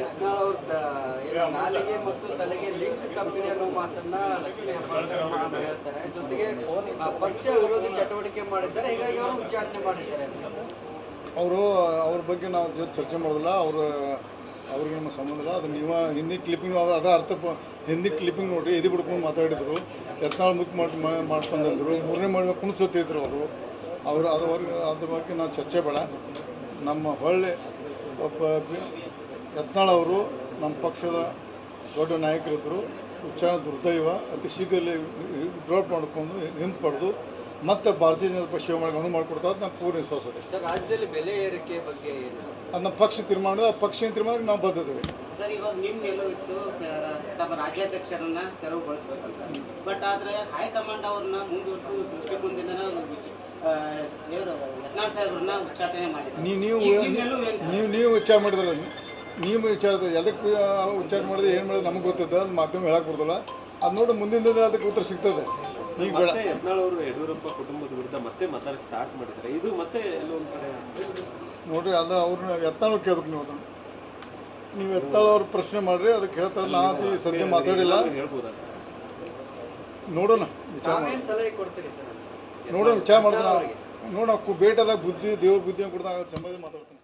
ಯತ್ನಾಳ್ ನಾಲಿಗೆ ಮತ್ತು ತಲೆಗೆ ಲಿಂಕ್ ಕಂಪನಿ ಅನ್ನೋ ಮಾತನ್ನ ಲಕ್ಷ್ಮಿ ಹೆಬ್ಬಾಳ್ಕರ್ ಹೇಳ್ತಾರೆ. ಜೊತೆಗೆ ಪಕ್ಷ ವಿರೋಧಿ ಚಟುವಟಿಕೆ ಮಾಡಿದ್ದಾರೆ. ಹೀಗಾಗಿ ಅವರು ಉಚ್ಚಾಟನೆ ಮಾಡಿದ್ದಾರೆ. ಅವರು, ಅವ್ರ ಬಗ್ಗೆ ನಾವು ಚರ್ಚೆ ಮಾಡೋದಿಲ್ಲ. ಅವರು, ಅವ್ರಿಗೆ ಸಂಬಂಧ ಇಲ್ಲ. ಅದು ನೀವು, ಹಿಂದಿ ಕ್ಲಿಪ್ಪಿಂಗ್ ಅದು ಅರ್ಥ ಹಿಂದಿ ಕ್ಲಿಪ್ಪಿಂಗ್ ನೋಡಿ ಎದಿ ಬಿಡ್ಕೊಂಡು ಮಾತಾಡಿದರು. ಯತ್ನಾಳ್ ಮುಕ್ ಮಾಡಿ ಮಾಡ್ಕೊಂಡಿದ್ರು. ಮೂರನೇ ಮಾಡಿ ಕುಣಿಸುತ್ತಿದ್ರು ಅವರು. ಅವರು ಅದು ಅವ್ರಿಗೆ ಅದ್ರ ಬಗ್ಗೆ ನಾವು ಚರ್ಚೆ ಬೇಡ. ನಮ್ಮ ಹೊಳ್ಳೆ ಯತ್ನಾಳ್ ಅವರು ನಮ್ಮ ಪಕ್ಷದ ದೊಡ್ಡ ನಾಯಕರಿದ್ದರು ಉಚ್ಚಾರ ದುರ್ದೈವ. ಅತಿ ಶೀಘ್ರದಲ್ಲಿ ಡ್ರಾಪ್ ಮಾಡ್ಕೊಂಡು ಹಿಂಪಡೆದು ಮತ್ತೆ ಭಾರತೀಯ ಜನತಾ ಪಕ್ಷ ಶಿವಮೊಗ್ಗ ಅನುವು ಮಾಡಿಕೊಡ್ತಾ ನಮ್ಮ ಪೂರ್ಣ ವಿಶ್ವಾಸ ಇದೆ ರಾಜ್ಯದಲ್ಲಿ ಬೆಲೆ ಏರಿಕೆ ಬಗ್ಗೆ ಅದು ನಮ್ಮ ಪಕ್ಷ ತೀರ್ಮಾನ ಆ ಪಕ್ಷ ತೀರ್ಮಾನಕ್ಕೆ ನಾವು ಬದ್ಧತೆ ಸರ್ ಇವಾಗ ನಿಮ್ಮ ನಿಲುವಿತ್ತು ತಮ್ಮ ರಾಜ್ಯಾಧ್ಯಕ್ಷರನ್ನ ತೆರವುಗೊಳಿಸ್ಬೇಕಂತ ಬಟ್ ಆದ್ರೆ ಹೈಕಮಾಂಡ್ ಅವ್ರನ್ನ ಮುಂದುವರೆದು ದೃಷ್ಟಿಕೋನದಿಂದ ಯತ್ನಾಳ್ ಸಾಹೇಬ್ರನ್ನ ಉಚ್ಚಾಟನೆ ಮಾಡಿ ನೀವು ನೀವು ವಿಚಾರ ಮಾಡಿದ್ರೆ ನೀವು ವಿಚಾರದ ಎದಕ್ಕೆ ವಿಚಾರ ಮಾಡಿದ್ರೆ ಏನು ಮಾಡಿದ್ರೆ ನಮಗೆ ಗೊತ್ತಿದೆ ಅದು ಮಾಧ್ಯಮ ಹೇಳಕ್ಕೆ ಬರ್ತಲ್ಲ ಅದು ನೋಡಿ ಮುಂದಿನ ದಿನ ಅದಕ್ಕೆ ಉತ್ತರ ಸಿಗ್ತದೆ. ಈಗ ಬೇಡ. ಯತ್ನಾಳವರು ಯಡಿಯೂರಪ್ಪ ಕುಟುಂಬದ ವಿರುದ್ಧ ಮತ್ತೆ ಮಾತಾಡಕ್ಕೆ ಸ್ಟಾರ್ಟ್ ಮಾಡಿದ್ದಾರೆ. ಇದು ಮತ್ತೆ ಎಲ್ಲೊಂದು ಕಡೆ ನೋಡ್ರಿ ಅದು ಅವ್ರನ್ನ ಎತ್ತಾಳು ಕೇಳ್ಬೇಕು ನೀವು ಅದನ್ನು. ನೀವು ಎತ್ತಾಳ ಅವ್ರ ಪ್ರಶ್ನೆ ಮಾಡ್ರಿ ಅದಕ್ಕೆ ಹೇಳ್ತಾರೆ ನಾ ಅದು ಈ ಸದ್ಯ ಮಾತಾಡಿಲ್ಲ. ನೋಡೋಣ ವಿಚಾರ ಮಾಡಿ ನೋಡೋಣ ವಿಚಾರ ಮಾಡೋಣ. ನೋಡೋಣ ಭೇಟದಾಗ ಬುದ್ಧಿ ದೇವ್ರ ಬುದ್ಧಿ ಕೊಡ್ದಾಗ ಸಂಬಂಧ ಮಾತಾಡ್ತೀನಿ.